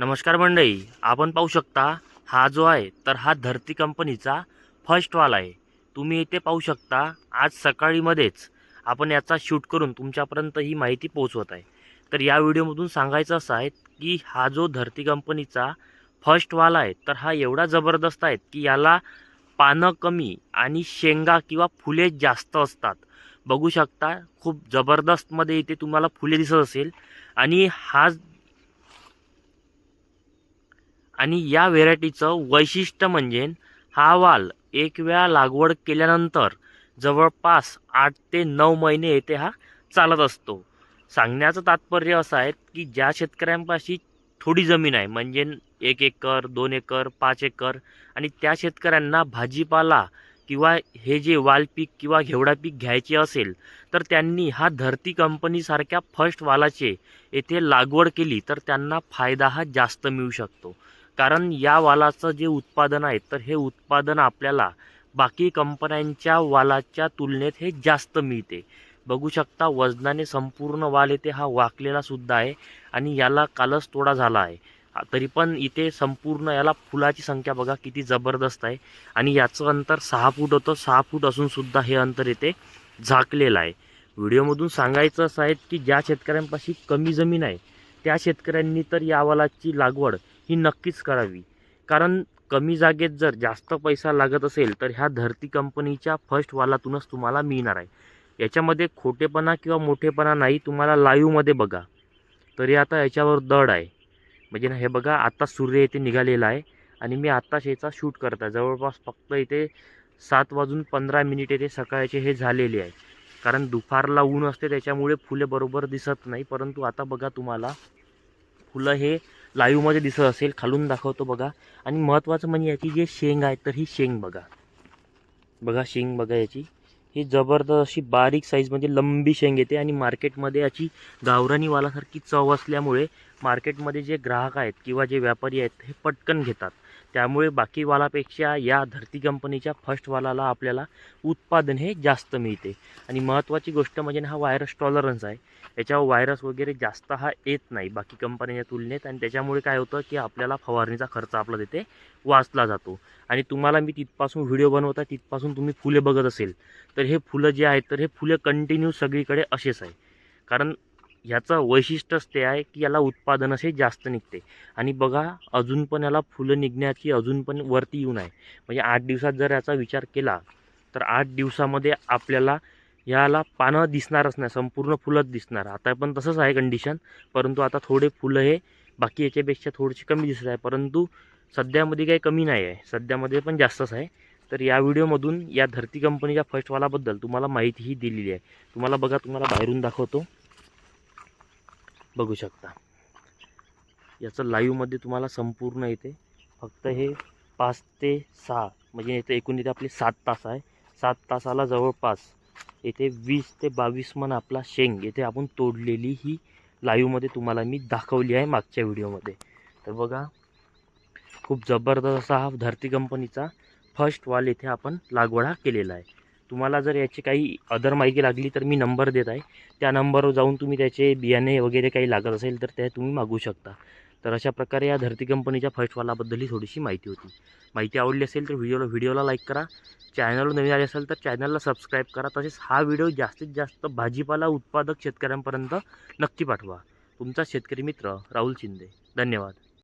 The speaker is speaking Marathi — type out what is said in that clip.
नमस्कार मंडळी आपण पाहू शकता हा जो आहे तर हा धरती कंपनीचा फर्स्ट वाल आहे. तुम्ही इथे पाहू शकता आज सकाळीमध्येच आपण याचा शूट करून तुमच्यापर्यंत ही माहिती पोहोचवत आहे. तर या व्हिडिओमधून सांगायचं असं आहे की हा जो धरती कंपनीचा फर्स्ट वाल आहे तर हा एवढा जबरदस्त आहे की याला पानं कमी आणि शेंगा किंवा फुले जास्त असतात. बघू शकता खूप जबरदस्तमध्ये इथे तुम्हाला फुले दिसत असेल. आणि हा आणि या व्हेरायटीचं वैशिष्ट्य म्हणजे हा वाल एक वेळा लागवड केल्यानंतर जवळपास आठ ते नऊ महिने येथे हा चालत असतो. सांगण्याचं तात्पर्य असं आहे की ज्या शेतकऱ्यांपाशी थोडी जमीन आहे म्हणजे एक एकर दोन एकर पाच एकर आणि त्या शेतकऱ्यांना भाजीपाला किंवा हे जे वाल पीक किंवा घेवडा पीक घ्यायचे असेल तर त्यांनी हा धरती कंपनीसारख्या फर्स्ट वालाचे येथे लागवड केली तर त्यांना फायदा हा जास्त मिळू शकतो. कारण या वालाचं जे उत्पादन आहे तर हे उत्पादन आपल्याला बाकी कंपन्यांच्या वालाच्या तुलनेत हे जास्त मिळते. बघू शकता वजनाने संपूर्ण वाल येथे हा वाकलेला सुद्धा आहे आणि याला कालच तोडा झाला आहे. तरी पण इथे संपूर्ण याला फुलाची संख्या बघा किती जबरदस्त आहे. आणि याचं अंतर सहा फूट होतं. सहा फूट असूनसुद्धा हे अंतर इथे झाकलेलं आहे. व्हिडिओमधून सांगायचं असं आहे की ज्या शेतकऱ्यांपाशी कमी जमीन आहे त्या शेतकऱ्यांनी तर या वालाची लागवड ही नक्कीच करावी. कारण कमी जागेत जर जास्त पैसा लागत असेल तर ह्या धरती कंपनीच्या फर्स्ट वालातूनच तुम्हाला मिळणार आहे. याच्यामध्ये खोटेपणा किंवा मोठेपणा नाही तुम्हाला लाईव्हमध्ये बघा. तरी आता याच्यावर दड आहे. म्हणजे ना हे बघा आता सूर्य इथे निघालेला आहे आणि मी आत्ताच याचा शूट करत आहे. जवळपास फक्त इथे सात वाजून पंधरा मिनिट येथे सकाळचे हे झालेले आहे. कारण दुपारला ऊन असते त्याच्यामुळे फुले बरोबर दिसत नाही. परंतु आता बघा तुम्हाला फुलं हे लाईव्हमध्ये दिसत असेल खालून दाखवतो बघा. आणि महत्त्वाचं म्हणजे याची जे शेंग आहे तर ही शेंग बघा. बघा शेंग बघा याची. ही जबरदस्त अशी बारीक साईजमध्ये लंबी शेंग येते आणि मार्केटमध्ये याची गावरानी वालासारखी चव असल्यामुळे मार्केटमध्ये जे ग्राहक आहेत किंवा जे व्यापारी आहेत हे पटकन घेतात. त्यामुळे बाकी वालापेक्षा या धरती कंपनीच्या फर्स्ट वालाला आपल्याला उत्पादन हे जास्त मिळते. आणि महत्त्वाची गोष्ट म्हणजे हा व्हायरस टॉलरन्स आहे. याच्यावर व्हायरस वगैरे जास्त हा येत नाही बाकी कंपन्यांच्या तुलनेत आणि त्याच्यामुळे काय होतं की आपल्याला फवारणीचा खर्च आपला तिथे वाचला जातो. आणि तुम्हाला मी तिथपासून व्हिडिओ बनवता तिथपासून तुम्ही फुले बघत असेल तर हे फुलं जे आहेत तर हे फुलं कंटिन्यू सगळीकडे असेच आहे. कारण ह्याचं वैशिष्ट्यच ते आहे की याला उत्पादन असे जास्त निघते. आणि बघा अजून पण याला फुलं निघण्याची अजून पण वरती येऊन आहे. म्हणजे आठ दिवसात जर याचा विचार केला तर आठ दिवसामध्ये आपल्याला याला पानं दिसणारच नाही संपूर्ण फुलंच दिसणार. आता पण तसंच आहे कंडिशन परंतु आता थोडे फुलं हे बाकी याच्यापेक्षा थोडीशी कमी दिसत आहे. परंतु सध्यामध्ये काही कमी नाही आहे. सध्यामध्ये पण जास्तच आहे. तर या व्हिडिओमधून या धरती कंपनीच्या फर्स्टवालाबद्दल तुम्हाला माहितीही दिलेली आहे. तुम्हाला बघा तुम्हाला बाहेरून दाखवतो. बघू शकता. याचं लाईव्हमध्ये तुम्हाला संपूर्ण येते फक्त हे पाच ते सहा म्हणजे इथे एकूण इथे आपले सात तास आहे. सात तासाला जवळपास येथे वीस ते बावीस मन आपला शेंग येथे आपण तोडलेली ही लाईव्हमध्ये तुम्हाला मी दाखवली आहे मागच्या व्हिडिओमध्ये तर बघा खूप जबरदस्त असा हा धरती कंपनीचा फर्स्ट वाल येथे आपण लागवड हा केलेला आहे. तुम्हाला जर याची काही अदर माहिती लागली तर मी नंबर देत आहे. त्या नंबरवर जाऊन तुम्ही त्याचे बियाणे वगैरे काही लागत असेल तर ते तुम्ही मागू शकता. तर अशा प्रकारे या धरती कंपनीच्या फर्स्टवालाबद्दल ही थोडीशी माहिती होती. माहिती आवडली असेल तर व्हिडिओला व्हिडिओला लाईक करा. चॅनलवर नवीन आले असेल तर चॅनलला सबस्क्राईब करा. तसेच हा व्हिडिओ जास्तीत जास्त भाजीपाला उत्पादक शेतकऱ्यांपर्यंत नक्की पाठवा. तुमचा शेतकरी मित्र राहुल शिंदे. धन्यवाद.